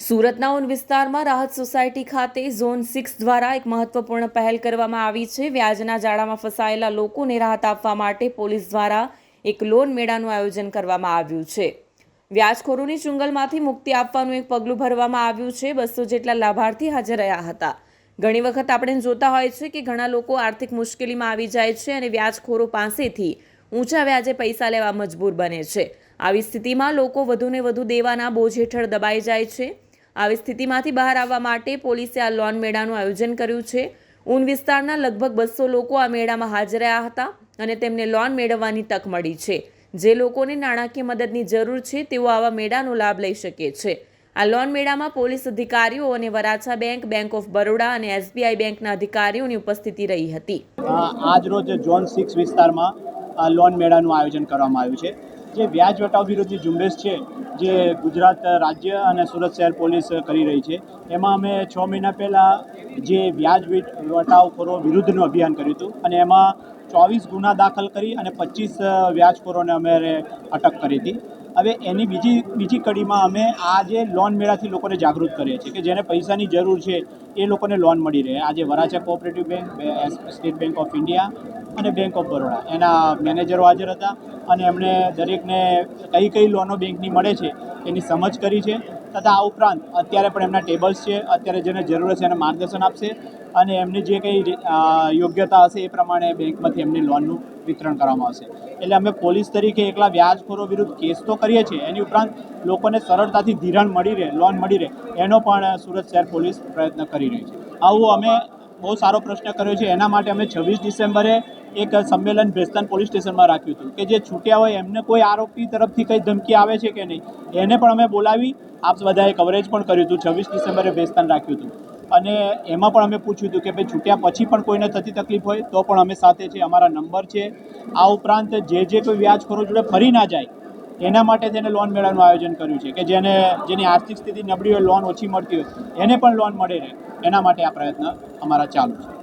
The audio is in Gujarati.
સુરતના ઉન વિસ્તારમાં રાહત સોસાયટી ખાતે ઝોન સિક્સ દ્વારા એક મહત્વપૂર્ણ પહેલ કરવામાં આવી છે. વ્યાજના જાળામાં ફસાયેલા લોકોને રાહત આપવા માટે પોલીસ દ્વારા એક લોન મેળાનું આયોજન કરવામાં આવ્યું છે. વ્યાજખોરોની ચુંગલમાંથી મુક્તિ આપવાનું એક પગલું ભરવામાં આવ્યું છે. બસો જેટલા લાભાર્થી હાજર રહ્યા હતા. ઘણી વખત આપણે જોતા હોય છે કે ઘણા લોકો આર્થિક મુશ્કેલીમાં આવી જાય છે અને વ્યાજખોરો પાસેથી ઊંચા વ્યાજે પૈસા લેવા મજબૂર બને છે. આવી સ્થિતિમાં લોકો વધુને વધુ દેવાના બોજ હેઠળ દબાઈ જાય છે. આવી સ્થિતિમાંથી બહાર આવવા માટે પોલીસે આ લોન મેળાનું આયોજન કર્યું છે. ઊન વિસ્તારના લગભગ બસો લોકો આ મેળામાં હાજર રહ્યા હતા અને તેમને લોન મેળવવાની તક મળી છે. જે લોકોને નાણાકીય મદદની જરૂર છે, તેઓ આવા મેળાનો લાભ લઈ શકે છે. આ લોન મેળામાં પોલીસ અધિકારીઓ અને Varachha bank bank of Baroda અને એસબીઆઈ બેંકના અધિકારીઓની ઉપસ્થિતિ રહી હતી. આજ રોજ ઝોન સિક્સ વિસ્તારમાં આ લોન મેળાનું આયોજન કરવામાં આવ્યું છે. જે વ્યાજ વટાવ વિરોધી ઝુંબેશ છે, જે ગુજરાત રાજ્ય અને સુરત શહેર પોલીસ કરી રહી છે, એમાં અમે છ મહિના પહેલાં જે વ્યાજ વીટ- વટાવખોરો વિરુદ્ધનું અભિયાન કર્યું હતું અને એમાં ચોવીસ ગુના દાખલ કરી અને પચીસ વ્યાજખોરોને અમે અટક કરી હતી. હવે એની બીજી બીજી કડીમાં અમે આ જે લોન મેળાથી લોકોને જાગૃત કરીએ છીએ કે જેને પૈસાની જરૂર છે, એ લોકોને લોન મળી રહે. આજે Varachha cooperative bank state bank of India અને બેંક ઓફ બરોડા એના મેનેજરો હાજર હતા અને એમણે દરેકને કઈ કઈ લોનો બેંકની મળે છે એની સમજ કરી છે. તથા આ ઉપરાંત અત્યારે પણ એમના ટેબલ્સ છે. અત્યારે જેને જરૂર છે એને માર્ગદર્શન આપશે અને એમની જે કંઈ યોગ્યતા હશે એ પ્રમાણે બેંકમાંથી એમની લોનનું વિતરણ કરવામાં આવશે. એટલે અમે પોલીસ તરીકે એકલા વ્યાજખોરો વિરુદ્ધ કેસ તો કરીએ છીએ. એની ઉપરાંત લોકોને સરળતાથી ધિરાણ મળી રહે લોન મળી રહે, એનો પણ સુરત શહેર પોલીસ પ્રયત્ન કરી રહી છે. આવું અમે બહુ સારો પ્રશ્ન કર્યો છે. એના માટે અમે છવ્વીસ ડિસેમ્બરે એક સંમેલન ભેસ્તાન પોલીસ સ્ટેશનમાં રાખ્યું હતું કે જે છૂટ્યા હોય એમને કોઈ આરોપી તરફથી કંઈ ધમકી આવે છે કે નહીં, એને પણ અમે બોલાવી, આપ બધાએ કવરેજ પણ કર્યું હતું. છવ્વીસ ડિસેમ્બરે ભેસ્તાન રાખ્યું હતું. અને એમાં પણ અમે પૂછ્યું હતું કે ભાઈ છૂટ્યા પછી પણ કોઈને થતી તકલીફ હોય તો પણ અમે સાથે છે અમારા નંબર છે. આ ઉપરાંત જે જે કોઈ વ્યાજખોરો જોડે ફરી ના જાય, એના માટે તેને લોન મેળવવાનું આયોજન કર્યું છે કે જેને, જેની આર્થિક સ્થિતિ નબળી હોય, લોન ઓછી મળતી હોય, એને પણ લોન મળે રહે. એના માટે આ પ્રયત્ન અમારા ચાલુ છે.